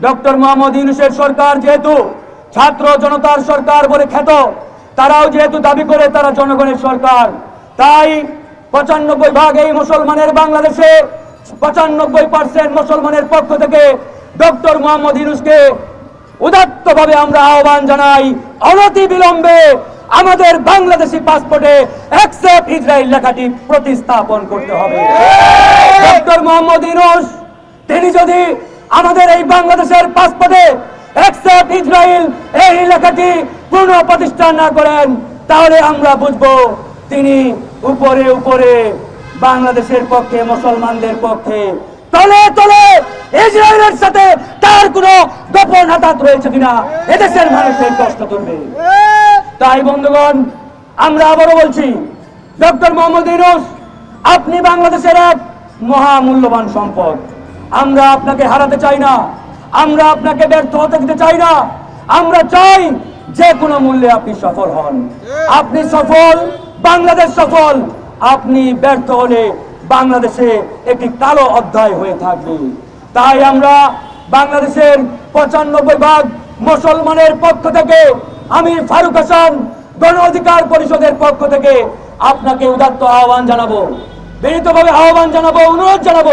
Doctor Mohammad ইউনুসের সরকার যেহেতু ছাত্র জনতার সরকার বলে খ্যাত তারাও যেহেতু দাবি করে তারা জনগণের সরকার। তাই পঁচানব্বই ভাগ এই মুসলমানের বাংলাদেশে পঁচানব্বই পার্সেন্ট মুসলমানের পক্ষ থেকে ডক্টর মোহাম্মদ ইউনুসকে উদাত্ত ভাবে আমরা আহ্বান জানাই অনতি বিলম্বে আমাদের বাংলাদেশি পাসপোর্টে অ্যাকসেপ্ট ইসরায়েল লেখাটি প্রতিস্থাপন করতে হবে। ডক্টর মোহাম্মদ ইউনুস তিনি যদি আমাদের এই বাংলাদেশের পাসপোর্টে অ্যাকসেপ্ট ইসরায়েল এই লেখাটি পুনঃ প্রতিষ্ঠা না করেন, তাহলে আমরা বুঝব তিনি উপরে উপরে বাংলাদেশের পক্ষে, মুসলমানদের পক্ষে। তলে তলে ইসরায়েলের সাথে তার কোনো গোপন হাতাত রয়েছে কিনা, এদেশের মানুষের কষ্ট তুলবে। তাই বন্ধুগণ, আমরা আবারও বলছি, ডক্টর মোহাম্মদ ইউনুস, আপনি বাংলাদেশের এক মহামূল্যবান সম্পদ। আমরা আপনাকে হারাতে চাই না। আমরা আপনাকে ব্যর্থ হতে দিতে চাই না। আমরা চাই যে কোনো মূল্যে আপনি সফল হন। আপনি সফল, বাংলাদেশ সফল। আপনি ব্যর্থ হলে বাংলাদেশে একটি কালো অধ্যায় হয়ে থাকবে। তাই আমরা বাংলাদেশের পঁচানব্বই ভাগ মুসলমানের পক্ষ থেকে আমি ফারুক হাসান গণ অধিকার পরিষদের পক্ষ থেকে আপনাকে উদাত্ত আহ্বান জানাব। বিনীতভাবে আহ্বান জানাব, অনুরোধ জানাব,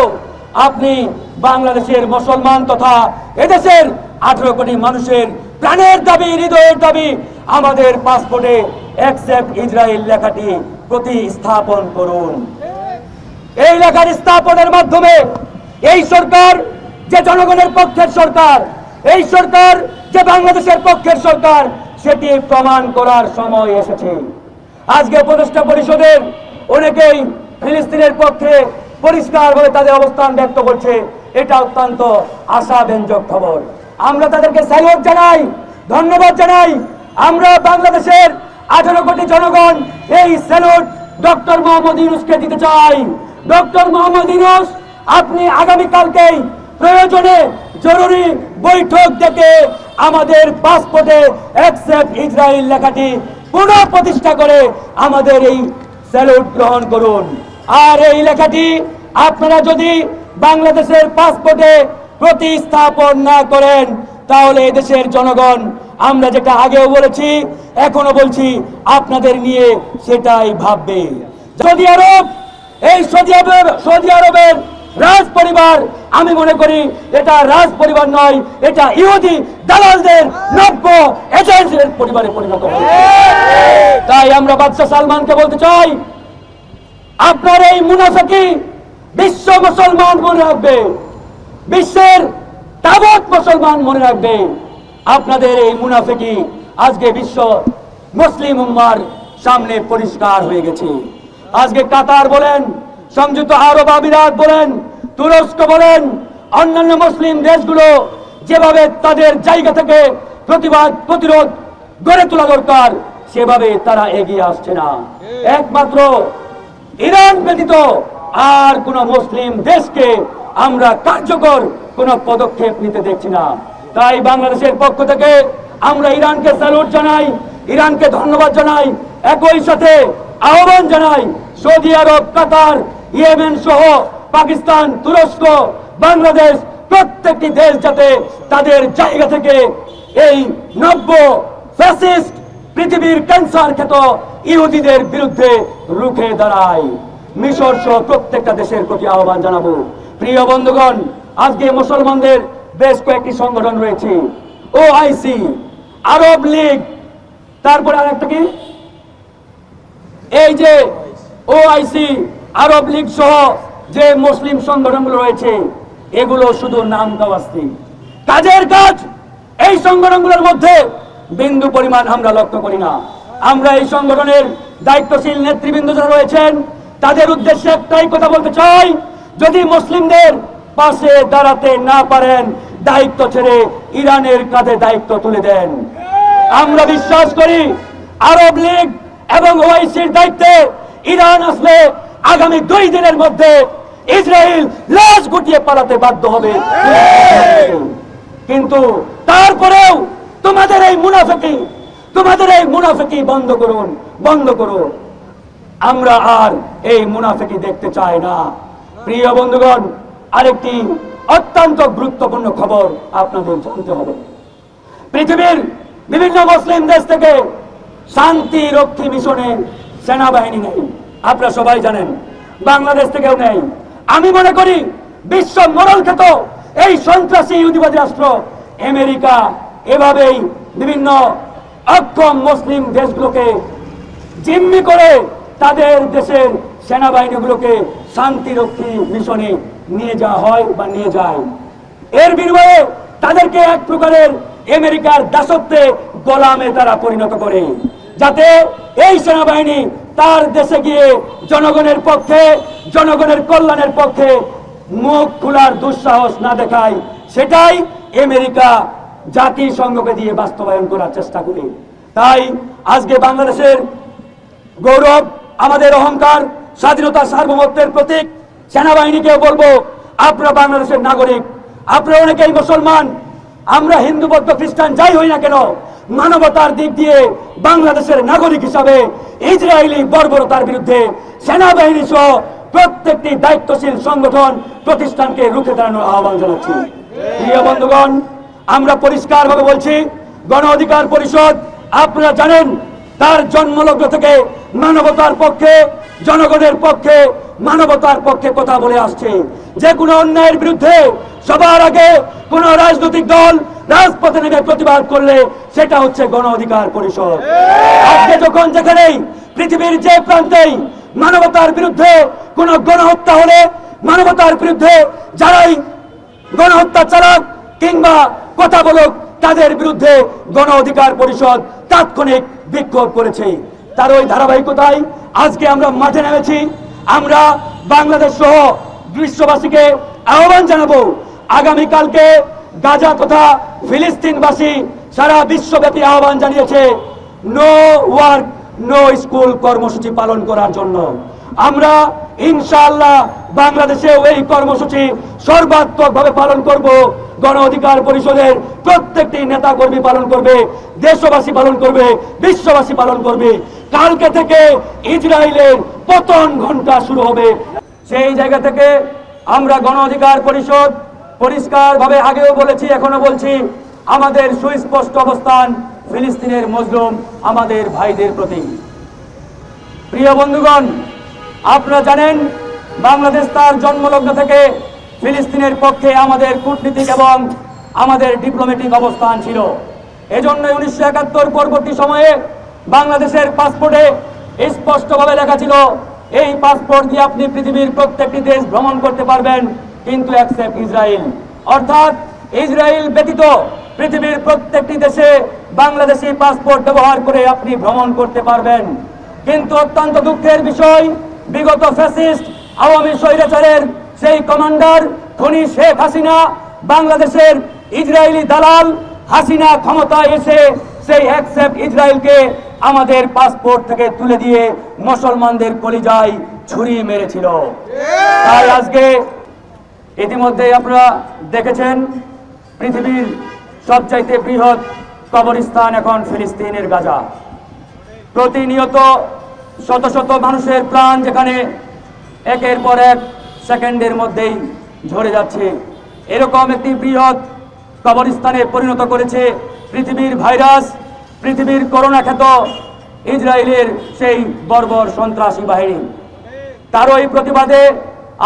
আপনি বাংলাদেশের মুসলমান তথা এদেশের আঠারো কোটি মানুষের প্রাণের দাবি, হৃদয়ের দাবি, আমাদের পাসপোর্টে অ্যাকসেপ্ট ইসরায়েল লেখাটি প্রতিস্থাপন করুন। এই লেখার স্থাপনের মাধ্যমে এই সরকার যে জনগণের পক্ষের সরকার, এই সরকার যে বাংলাদেশের পক্ষের সরকার, সেটি প্রমাণ করার সময় এসেছে। আজকে উপদেষ্টা পরিষদের অনেকেই ফিলিস্তিনের পক্ষে পরিষ্কারভাবে তাদের অবস্থান ব্যক্ত করছে। এটা অত্যন্ত আশাব্যঞ্জক খবর। আমরা তাদেরকে স্যালুট জানাই, ধন্যবাদ জানাই। আমরা বাংলাদেশের আঠারো কোটি জনগণ এই স্যালুট ডক্টর মোহাম্মদ ইউনুসকে দিতে চাই। ডক্টর মোহাম্মদ ইউনুস, আপনি আগামীকালকেই প্রয়োজনে জরুরি বৈঠক ডেকে আমাদের পাসপোর্টে অ্যাকসেপ্ট ইসরায়েল লেখাটি পুনঃ প্রতিষ্ঠা করে আমাদের এই স্যালুট গ্রহণ করুন। আর এই লেখাটি আপনারা যদি বাংলাদেশের পাসপোর্টে প্রতিস্থাপন না করেন, তাহলে দেশের জনগণ, আমরা যেটা আগেও বলেছি এখনও বলছি, আপনাদের নিয়ে সেটাই ভাববে। সৌদি আরব, এই সৌদি আরবের সৌদি আরবের রাজ পরিবার আমি মনে করি এটা রাজ পরিবার নয়, এটা ইহুদি দালালদের নব্য এজেন্টের পরিবারে পরিণত তাই আমরা বাদশাহ সালমানকে বলতে চাই, আপনার এই মুনাফাকি বিশ্ব মুসলমান মনে রাখবে বিশ্বের তাবৎ মুসলমান মনে রাখবে আপনাদের এই মুনাফেকি আজকে বিশ্ব মুসলিম উম্মার সামনে পরিষ্কার হয়ে গেছে। আজকে কাতার বলেন, সংযুক্ত আরব আমিরাত বলেন, তুরস্ক বলেন, অন্যান্য মুসলিম দেশগুলো যেভাবে তাদের জায়গা থেকে প্রতিবাদ, প্রতিরোধ গড়ে তোলা দরকার, সেভাবে তারা এগিয়ে আসছে না। একমাত্র ইরান ব্যতীত আর কোন মুসলিম দেশকে আমরা কার্যকর কোন পদক্ষেপ নিতে দেখছি না। তাই বাংলাদেশের পক্ষ থেকে আমরা ইরানকে স্যালুট জানাই, ইরানকে ধন্যবাদ জানাই, একই সাথে আহ্বান জানাই সৌদি আরব, কাতার, ইয়েমেন সহ পাকিস্তান, তুরস্ক, বাংলাদেশ প্রত্যেকটি দেশ যাতে তাদের জায়গা থেকে এই নব্য ফ্যাসিস্ট পৃথিবীর ক্যান্সার খ্যাত ইহুদিদের বিরুদ্ধে রুখে দাঁড়ায়। মিশর সহ প্রত্যেকটা দেশের প্রতি আহ্বান জানাব। প্রিয় বন্ধুগণ, আজকে মুসলমানদের বেশ কয়েকটি সংগঠন রয়েছে। ও আইসি আরব লীগ, তারপরে আর একটা কি? এই যে ও আইসি আরব লীগ সহ যে মুসলিম সংগঠনগুলো রয়েছে, এগুলো শুধু নাম কাওয়াস্তি কাজের কাজ, এই সংগঠনগুলোর মধ্যে বিন্দু পরিমাণ আমরা লক্ষ্য করি না। আমরা এই সংগঠনের দায়িত্বশীল নেতৃবৃন্দ যারা রয়েছেন তাদের উদ্দেশ্যে একটাই কথা বলতে চাই, যদি মুসলিমদের পাশে দাঁড়াতে না পারেন, দায়িত্ব ছেড়ে ইরানের কাঁধে দায়িত্ব তুলে দেন। আমরা বিশ্বাস করি আরব লীগ এবং ওআইসির দায়িত্বে ইরান আসলে আগামী দুই দিনের মধ্যে ইসরায়েল লাশ গুটিয়ে পালাতে বাধ্য হবে। কিন্তু তারপরেও তোমাদের এই মুনাফেকি, তোমাদের এই মুনাফেকি বন্ধ করুন বন্ধ করুন আমরা আর এই মুনাফেকি দেখতে চাই না। প্রিয় বন্ধুগণ, আরেকটি অত্যন্ত গুরুত্বপূর্ণ খবর আপনাদের জানতে হবে। পৃথিবীর বিভিন্ন মুসলিম দেশ থেকে শান্তি রক্ষী মিশনে সেনাবাহিনী নেই। আপনারা সবাই জানেন, বাংলাদেশ থেকেও নেই। আমি মনে করি বিশ্ব মরল খেত এই সন্ত্রাসী ইহুদিবাদী রাষ্ট্র আমেরিকা এভাবেই বিভিন্ন অক্ষম মুসলিম দেশগুলোকে জিম্মি করে তাদের দেশের সেনাবাহিনীগুলোকে শান্তিরক্ষী মিশনে নিয়ে যাওয়া হয় বা নিয়ে যায়। এর বিনিময়ে তাদেরকে এক প্রকারের আমেরিকার দাসত্বে গোলামে তারা পরিণত করে। যাতে এই সেনাবাহিনী তার দেশে গিয়ে জনগণের পক্ষে, জনগণের কল্যাণের পক্ষে মুখ খোলার দুঃসাহস না দেখায়, সেটাই আমেরিকা জাতিসংঘকে দিয়ে বাস্তবায়ন করার চেষ্টা করে। তাই আজকে বাংলাদেশের গৌরব আমাদের অহংকার, স্বাধীনতা, সার্বভৌমত্বের প্রতীক। সেনাবাহিনীকে বলব, আপনারা বাংলাদেশের নাগরিক, আপনারা অনেকেই মুসলমান, আমরা হিন্দু, বৌদ্ধ, খ্রিস্টান, যাই হই না কেন, মানবতার দিক দিয়ে বাংলাদেশের নাগরিক হিসাবে ইসরায়েলি বর্বরতার বিরুদ্ধে সেনাবাহিনী সহ প্রত্যেকটি দায়িত্বশীল সংগঠন প্রতিষ্ঠানকে রুখে দাঁড়ানোর আহ্বান জানাচ্ছি। প্রিয় বন্ধুগণ, আমরা পরিষ্কারভাবে বলছি, গণ অধিকার পরিষদ, আপনারা জানেন তার জন্মলগ্ন থেকে মানবতার পক্ষে, জনগণের পক্ষে, মানবতার পক্ষে কথা বলে আসছে। যে কোনো অন্যায়ের বিরুদ্ধে সবার আগে কোন রাজনৈতিক দল রাজপথে নেমে প্রতিবাদ করলে সেটা হচ্ছে গণ অধিকার পরিষদ। আজকে যখন যেখানেই পৃথিবীর যে প্রান্তেই মানবতার বিরুদ্ধে কোন গণহত্যা হলে, মানবতার বিরুদ্ধে যারাই গণহত্যা চালাক কিংবা কথা বলুক, তাদের বিরুদ্ধে গণ অধিকার পরিষদ তাৎক্ষণিক বিক্ষোভ করেছে। তার ওই ধারাবাহিকতায় আজকে আমরা মাঠে নেমেছি। আমরা বাংলাদেশ সহ বিশ্ববাসীকে আহ্বান জানাব, আগামীকালকে গাজা তথা ফিলিস্তিনবাসী সারা বিশ্বব্যাপী আহ্বান জানিয়েছে, নো ওয়ার্ক, নো স্কুল কর্মসূচি পালন করার জন্য। আমরা ইনশাআল্লাহ বাংলাদেশেও এই কর্মসূচি সর্বাত্মকভাবে পালন করব। গণ অধিকার পরিষদের প্রত্যেকটি নেতা কর্মী পালন করবে। দেশবাসী পালন করবে, বিশ্ববাসী পালন করবে। কালকে থেকে ইসরায়েলের পতন ঘণ্টা শুরু হবে। সেই জায়গা থেকে আমরা গণ অধিকার পরিষদ পরিষ্কারভাবে আগেও বলেছি, এখনও বলছি, আমাদের সুস্পষ্ট অবস্থান ফিলিস্তিনের মজলুম আমাদের ভাইদের প্রতি। প্রিয় বন্ধুগণ, আপনারা জানেন, বাংলাদেশ তার জন্মলগ্ন থেকে ফিলিস্তিনের পক্ষে আমাদের কূটনীতিক এবং আমাদের ডিপ্লোম্যাটিক অবস্থান ছিল। এজন্য উনিশশো একাত্তর পরবর্তী সময়ে বাংলাদেশের পাসপোর্টে স্পষ্টভাবে লেখা ছিল, এই পাসপোর্ট দিয়ে আপনি পৃথিবীর প্রত্যেকটি দেশ ভ্রমণ করতে পারবেন, কিন্তু অ্যাকসেপ্ট ইসরায়েল অর্থাৎ ইসরায়েল ব্যতীত পৃথিবীর প্রত্যেকটি দেশে বাংলাদেশি পাসপোর্ট ব্যবহার করে আপনি ভ্রমণ করতে পারবেন। কিন্তু অত্যন্ত দুঃখের বিষয়, বিগত ফ্যাসিস্ট আওয়ামী স্বৈরাচারের সেই কমান্ডার খনি শেখ হাসিনা বাংলাদেশের ইসরায়েলি দালাল হাসিনা ক্ষমতায় এসে সেই অ্যাকসেপ্ট ইসরায়েলকে আমাদের পাসপোর্ট থেকে তুলে দিয়ে মুসলমানদের কলিজায় ছুরি মেরেছিল। তাই আজকে ইতিমধ্যে আপনারা দেখেছেন, পৃথিবীর সবচাইতে বৃহৎ কবরস্থান এখন ফিলিস্তিনের গাজা। প্রতিনিয়ত শত শত মানুষের প্রাণ যেখানে একের পর এক সেকেন্ডের মধ্যেই ঝরে যাচ্ছে। এরকম একটি বৃহৎ কবরস্থানে পরিণত করেছে পৃথিবীর ভাইরাস, পৃথিবীর করোনা খ্যাত ইসরায়েলের সেই বর্বর সন্ত্রাসী বাহিনী। তারই প্রতিবাদে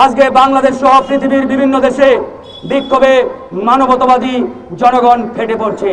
আজকে বাংলাদেশ সহ পৃথিবীর বিভিন্ন দেশে বিক্ষোভে মানবতাবাদী জনগণ ফেটে পড়ছে।